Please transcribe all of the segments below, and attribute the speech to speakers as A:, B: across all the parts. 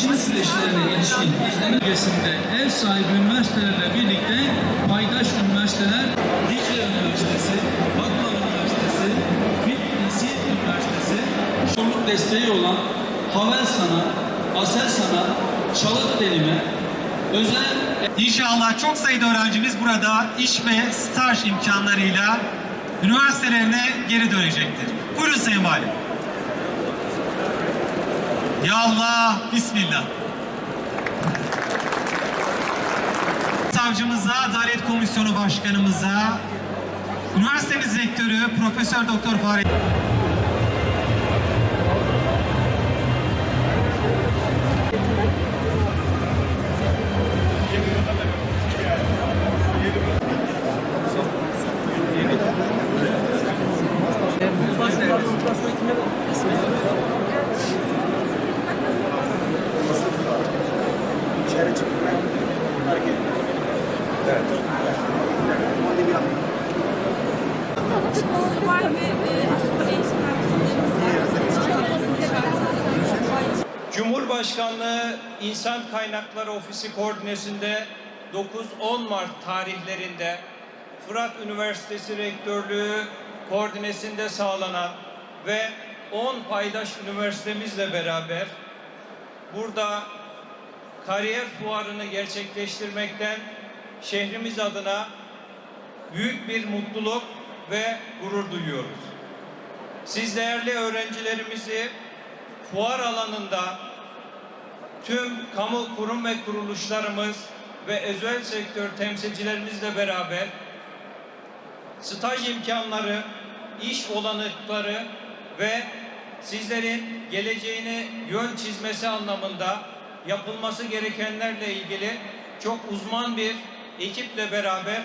A: Gelişim süreçlerine ilişkin izleme bölgesinde ev sahibi üniversitelerle birlikte paydaş üniversiteler Dicle Üniversitesi, Baklava Üniversitesi, İnsiyet Üniversitesi, Çoluk desteği olan Havelsan'a, Aselsan'a, Çalık Delime, özel
B: İnşallah çok sayıda öğrencimiz burada iş ve staj imkanlarıyla üniversitelerine geri dönecektir. Buyurun Sayın Valim. Ya Allah, Bismillah. Savcımıza, Adalet Komisyonu Başkanımıza, üniversitemiz rektörü Profesör Doktor Fahrettin
C: var ve e, aslında eğitim merkezlerimiz var.
D: Cumhurbaşkanlığı İnsan Kaynakları Ofisi koordinesinde 9-10 Mart tarihlerinde Fırat Üniversitesi Rektörlüğü koordinesinde sağlanan ve 10 paydaş üniversitemizle beraber burada kariyer fuarını gerçekleştirmekten şehrimiz adına büyük bir mutluluk ve gurur duyuyoruz. Siz değerli öğrencilerimizi fuar alanında tüm kamu kurum ve kuruluşlarımız ve özel sektör temsilcilerimizle beraber staj imkanları, iş olanakları ve sizlerin geleceğini yön çizmesi anlamında yapılması gerekenlerle ilgili çok uzman bir ekiple beraber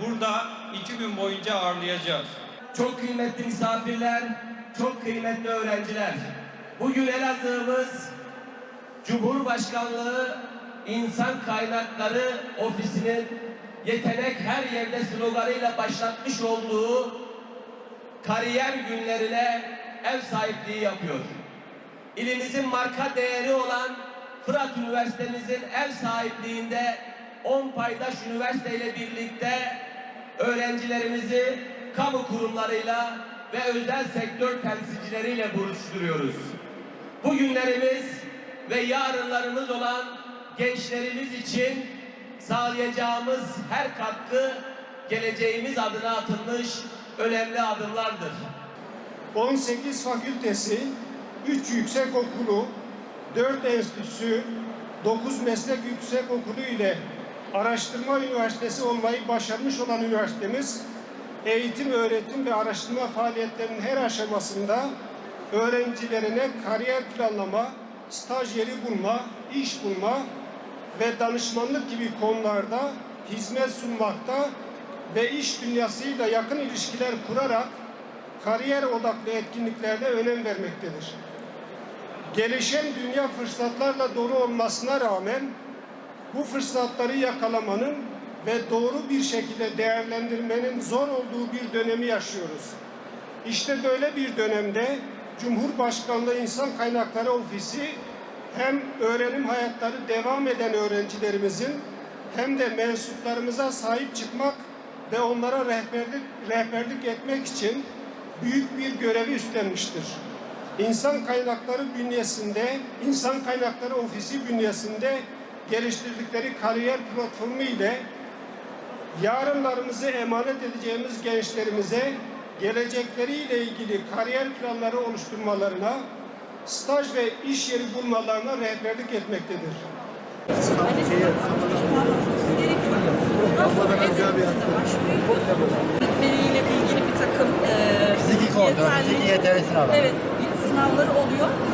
D: burada iki gün boyunca ağırlayacağız.
E: Çok kıymetli misafirler, çok kıymetli öğrenciler. Bugün Elazığ'ımız Cumhurbaşkanlığı İnsan Kaynakları Ofisi'nin yetenek her yerde sloganıyla başlatmış olduğu kariyer günlerine ev sahipliği yapıyor. İlimizin marka değeri olan Fırat Üniversitemizin ev sahipliğinde 10 paydaş üniversiteyle birlikte öğrencilerimizi kamu kurumlarıyla ve özel sektör temsilcileriyle buluşturuyoruz. Bu günlerimiz ve yarınlarımız olan gençlerimiz için sağlayacağımız her katkı geleceğimiz adına atılmış önemli adımlardır.
F: 18 fakültesi, 3 yüksek okulu, 4 enstitüsü, 9 meslek yüksek okulu ile araştırma üniversitesi olmayı başarmış olan üniversitemiz, eğitim, öğretim ve araştırma faaliyetlerinin her aşamasında öğrencilerine kariyer planlama, staj yeri bulma, iş bulma ve danışmanlık gibi konularda hizmet sunmakta ve iş dünyasıyla yakın ilişkiler kurarak kariyer odaklı etkinliklerde önem vermektedir. Gelişen dünya fırsatlarla dolu olmasına rağmen bu fırsatları yakalamanın ve doğru bir şekilde değerlendirmenin zor olduğu bir dönemi yaşıyoruz. İşte böyle bir dönemde Cumhurbaşkanlığı İnsan Kaynakları Ofisi hem öğrenim hayatları devam eden öğrencilerimizin hem de mensuplarımıza sahip çıkmak ve onlara rehberlik, rehberlik etmek için büyük bir görevi üstlenmiştir. İnsan kaynakları bünyesinde, insan kaynakları ofisi bünyesinde geliştirdikleri kariyer platformu ile yarınlarımızı emanet edeceğimiz gençlerimize gelecekleriyle ilgili kariyer planları oluşturmalarına, staj ve iş yeri bulmalarına rehberlik etmektedir.
C: Öğretmeniyle ilgili bir takım e, yeterli-. Evet, sınavları oluyor.